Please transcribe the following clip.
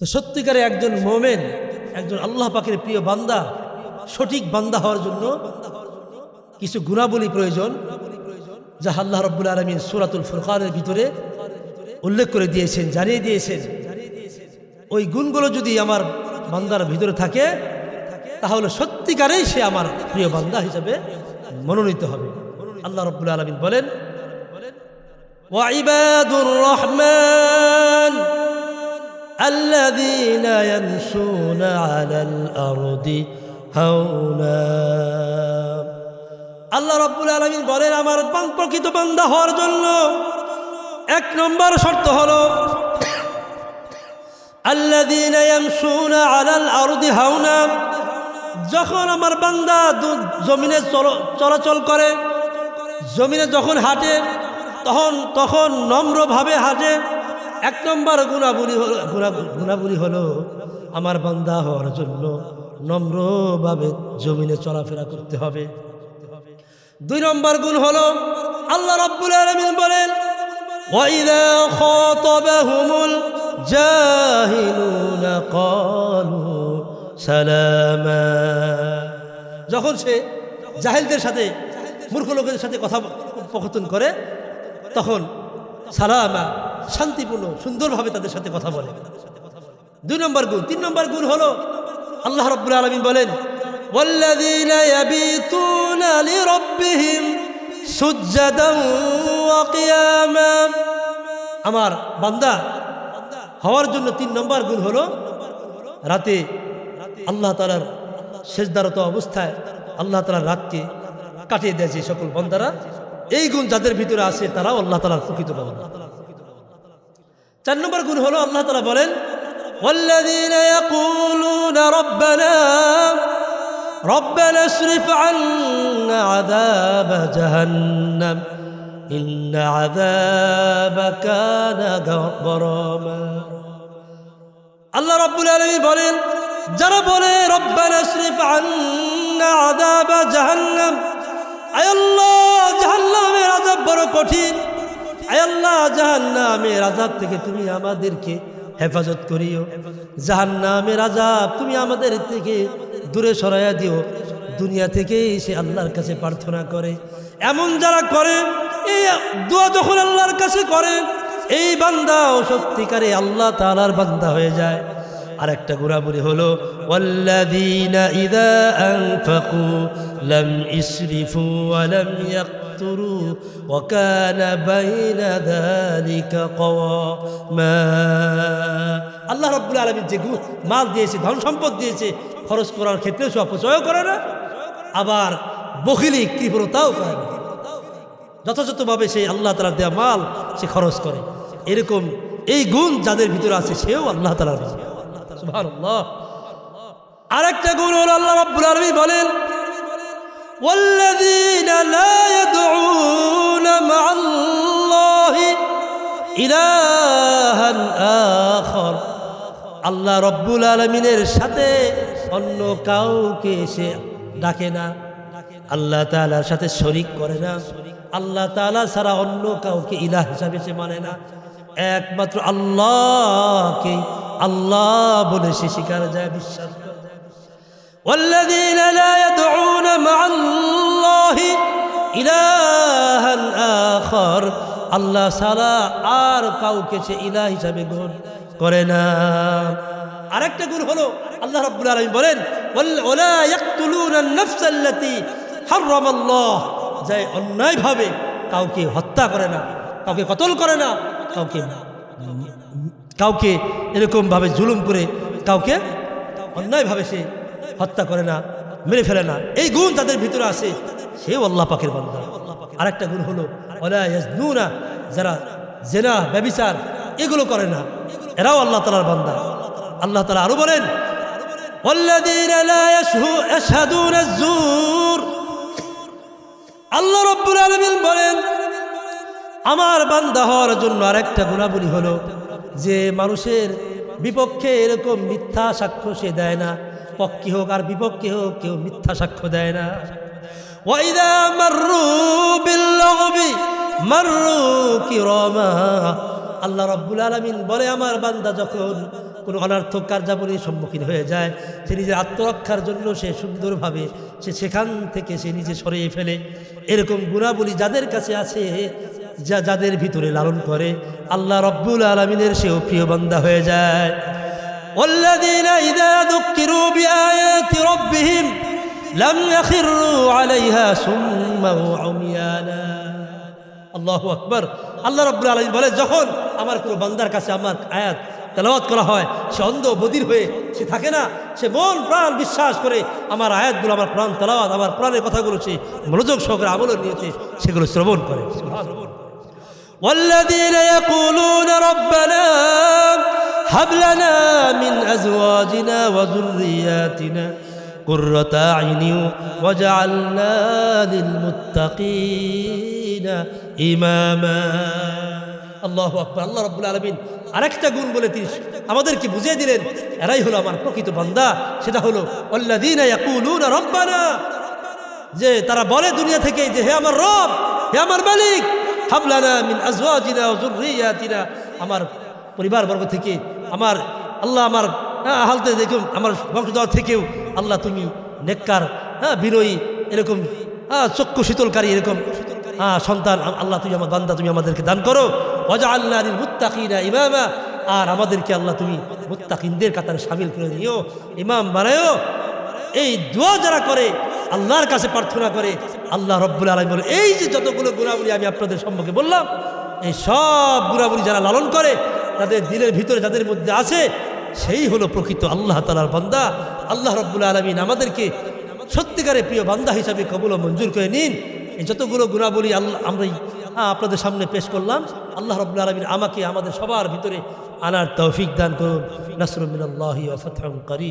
তো সত্যিকারে একজন মোমেন, একজন আল্লাহ পাখির প্রিয় বান্দা, সঠিক বান্দা হওয়ার জন্য কিছু গুণাবলী প্রয়োজন, যা আল্লাহ রব্বুল আলমিন সুরাতুল ফুরকানের ভিতরে উল্লেখ করে দিয়েছেন, জানিয়ে দিয়েছেন। ওই গুণগুলো যদি আমার বান্দার ভিতরে থাকে, তাহলে সত্যিকারেই সে আমার প্রিয় বান্দা হিসাবে মনোনীত হবে। আল্লাহ রব্বুল আলমিন বলেন ওয়াইবাদুর রহমান। الذين يمشون على الأرض هونا আল্লাহ রব্বুল আলমিন বলেন আমার বান- প্রকৃত বান্দা হওয়ার জন্য এক নম্বর শর্ত হলো الذين يمشون على الأرض هونا যখন আমার বান্দা দু- জমিনে চল- চলাচল করে জমিনে যখন হাঁটে তখন তখন নম্রভাবে হাঁটে এক নম্বর গুণাবলী হলো গুণা- গুণাবলী হলো আমার বান্দা হওয়ার জন্য নম্রভাবে জমিনে চলাফেরা করতে হবে দুই নম্বর গুণ হলো আল্লাহ রাব্বুল আলামিন বলেন وَإِذَا خَاطَبَهُمُ الْجَاهِلُونَ قَالُوا سَلَامًا যখন সে জাহেলদের সাথে মূর্খ লোকেদের সাথে কথা কথন করে তখন সালামা শান্তিপূর্ণ, সুন্দরভাবে তাদের সাথে কথা বলে। দুই নম্বর গুণ, তিন নম্বর গুণ হলো, আল্লাহ রব্বুল আলমিন বলেন আমার বান্দা হওয়ার জন্য তিন নম্বর গুণ হলো, রাতে আল্লাহ তালার শেষদারত অবস্থায় আল্লাহ তালার রাতকে কাটিয়ে দেয় যে সকল বন্দারা। এই গুণ যাদের ভিতরে আছে, তারাও আল্লাহ তালার প্রকৃত বান্দা। চার নম্বর গুণ হলো আল্লাহ তালা বলেন والذين يقولون ربنا ربنا اصرف عنا عذاب جهنم إن عذاب كان غراما আল্লাহ রব্বুল আলমী বলেন যারা বলে রব্বানা শরীফ আন্না আদাবা জাহান্নাম আয় আল্লাহ জাহান্নামের আজাব বড় কঠিন আয় জাহান নামের আজাব থেকে তুমি আমাদেরকে হেফাজত করিও। জাহান নামের আজাব তুমি আমাদের থেকে দূরে সরাইয়া দিও। দুনিয়া থেকেই সে আল্লাহর কাছে প্রার্থনা করে। এমন যারা করে, এই দোয়া যখন আল্লাহর কাছে করে, এই বান্দা ও সত্যিকারে আল্লাহ তালার বান্দা হয়ে যায়। আর একটা হলো আল্লাহ রব আলামিন যে মাল দিয়েছে, ধন সম্পদ দিয়েছে, খরচ করার ক্ষেত্রে সে অপচয় করে না, আবার বখিলি কৃপণতাও করে না। যথাযথভাবে সেই আল্লাহ তালার দেওয়া মাল সে খরচ করে। এরকম এই গুণ যাদের ভিতরে আছে, সেও আল্লাহ তালার সুবহানাল্লাহ আরেকটা গুণ হল আল্লাহ রাব্বুল আলামিন বলেন والذين لا يدعون مع الله إلها آخر আল্লাহ রব্বুল আলমিনের সাথে অন্য কাউকে সে ডাকে না আল্লাহ তালার সাথে শরিক করে না আল্লাহ তালা ছাড়া অন্য কাউকে ইলাহ হিসাবে সে মানে না একমাত্র আল্লাহকে আল্লাহ বলে সে স্বীকার যায় বিশ্বাস করে والذين لا يدعون مع الله إلها آخر আল্লাহ সারা আর কাউকে সে ইলাহ হিসাবে গ্রহণ করে না আরেকটা গুণ হলো আল্লাহ রাব্বুল আলামিন বলেন "ওয়াল- ওয়ালা ইয়াকতুলুনা আন-নাফসা আল্লাতী হারামাল্লাহ যায় অন্যায়ভাবে কাউকে হত্যা করে না কাউকে কতল করে না কাউকে কাউকে এরকমভাবে জুলুম করে কাউকে অন্যায়ভাবে সে হত্যা করে না, মেরে ফেলে না, এই গুণ তাদের ভিতরে আছে, সেও আল্লাহ পাকের বান্ধব আর একটা গুণ হলো না যারা জেনা, ব্যবিচার, এগুলো করে না, এরাও আল্লাহ তালার বান্দা। আল্লাহ তালা আরও বলেন আল্লাহ রব্বুল আলমিন বলেন, আমার বান্দা হওয়ার জন্য আরেকটা গুণাবলী হলো যে মানুষের বিপক্ষে এরকম মিথ্যা সাক্ষ্য সে দেয় না। পক্ষে হোক আর বিপক্ষে হোক, কেউ মিথ্যা সাক্ষ্য দেয় না। আল্লাহ রব্বুল আলমিন বলে, আমার বান্দা যখন কোনো অনার্থক কার্যাবলীর সম্মুখীন হয়ে যায়, সে নিজের আত্মরক্ষার জন্য সে সুন্দরভাবে সে সেখান থেকে সে নিজে সরিয়ে ফেলে। এরকম গুণাবলী যাদের কাছে আছে যা যাদের ভিতরে লালন করে আল্লাহ রব্বুল আলমিনের সেও প্রিয় বান্দা হয়ে যায় والذين إذا ذكروا بآيات ربهم لم يخروا عليها سما وعميانا আল্লাহু আকবর আল্লাহ রব্বুল আলমিন বলে যখন আমার কোনো বান্দার কাছে আমার আয়াত তেলাওয়াত করা হয় সে অন্ধ বদির হয়ে সে থাকে না সে মন প্রাণ বিশ্বাস করে আমার আয়াতগুলো আমার প্রাণ তেলাওয়াত আমার প্রাণের কথাগুলো সে মনোযোগ সহকারে আমলের নিয়েছে সেগুলো শ্রবণ করে والذين يقولون ربنا هب لنا من أزواجنا وذرياتنا قرة أعين وجعلنا للمتقين إماما আল্লাহ আকবর আল্লাহ রব্বুল আলমিন আরেকটা গুণ বলে তিনি আমাদেরকে বুঝিয়ে দিলেন এরাই হলো আমার প্রকৃত বান্দা সেটা হলো অল্লাদিনা ইয়াকুলুনা রব্বানা যে তারা বলে দুনিয়া থেকে যে হে আমার রব হে আমার মালিক হাবলানা মিন আজওয়াজিনা ওয়া যুররিয়াতিনা। আমার পরিবারবর্গ থেকে আমার আল্লাহ আমার হ্যাঁ, হালতে দেখুন আমার বংশধর থেকেও আল্লাহ তুমি নেককার হ্যাঁ বিনয়ী এরকম হ্যাঁ চক্ষু শীতলকারী এরকম হ্যাঁ সন্তান আল্লাহ তুমি আমার বান্দা তুমি আমাদেরকে দান করো। অজা আল্লাহ মুত্তাকিনা ইমামা। আর আমাদেরকে আল্লাহ তুমি মুত্তাকিনদের কাতারে সামিল করে নিও ইমাম বানায়ও। এই দোয়া যারা করে আল্লাহর কাছে প্রার্থনা করে আল্লাহ রব্বুল আলম বলে এই যে যতগুলো গুণাবলী আমি আপনাদের সম্মুখে বললাম এই সব গুণাবলী যারা লালন করে তাদের দিলের ভিতরে যাদের মধ্যে আছে সেই হলো প্রকৃত আল্লাহ তালার বান্দা। আল্লাহ রব্বুল আলমিন আমাদেরকে সত্যিকারের প্রিয় বান্দা হিসাবে কবুল মঞ্জুর করে নিন। এই যতগুলো গুণাবলী আল্লাহ আমরা হ্যাঁ, আপনাদের সামনে পেশ করলাম আল্লাহ রব্বুল আলমিন আমাকে আমাদের সবার ভিতরে আনার তৌফিক দান করুন। ফতহ করিম।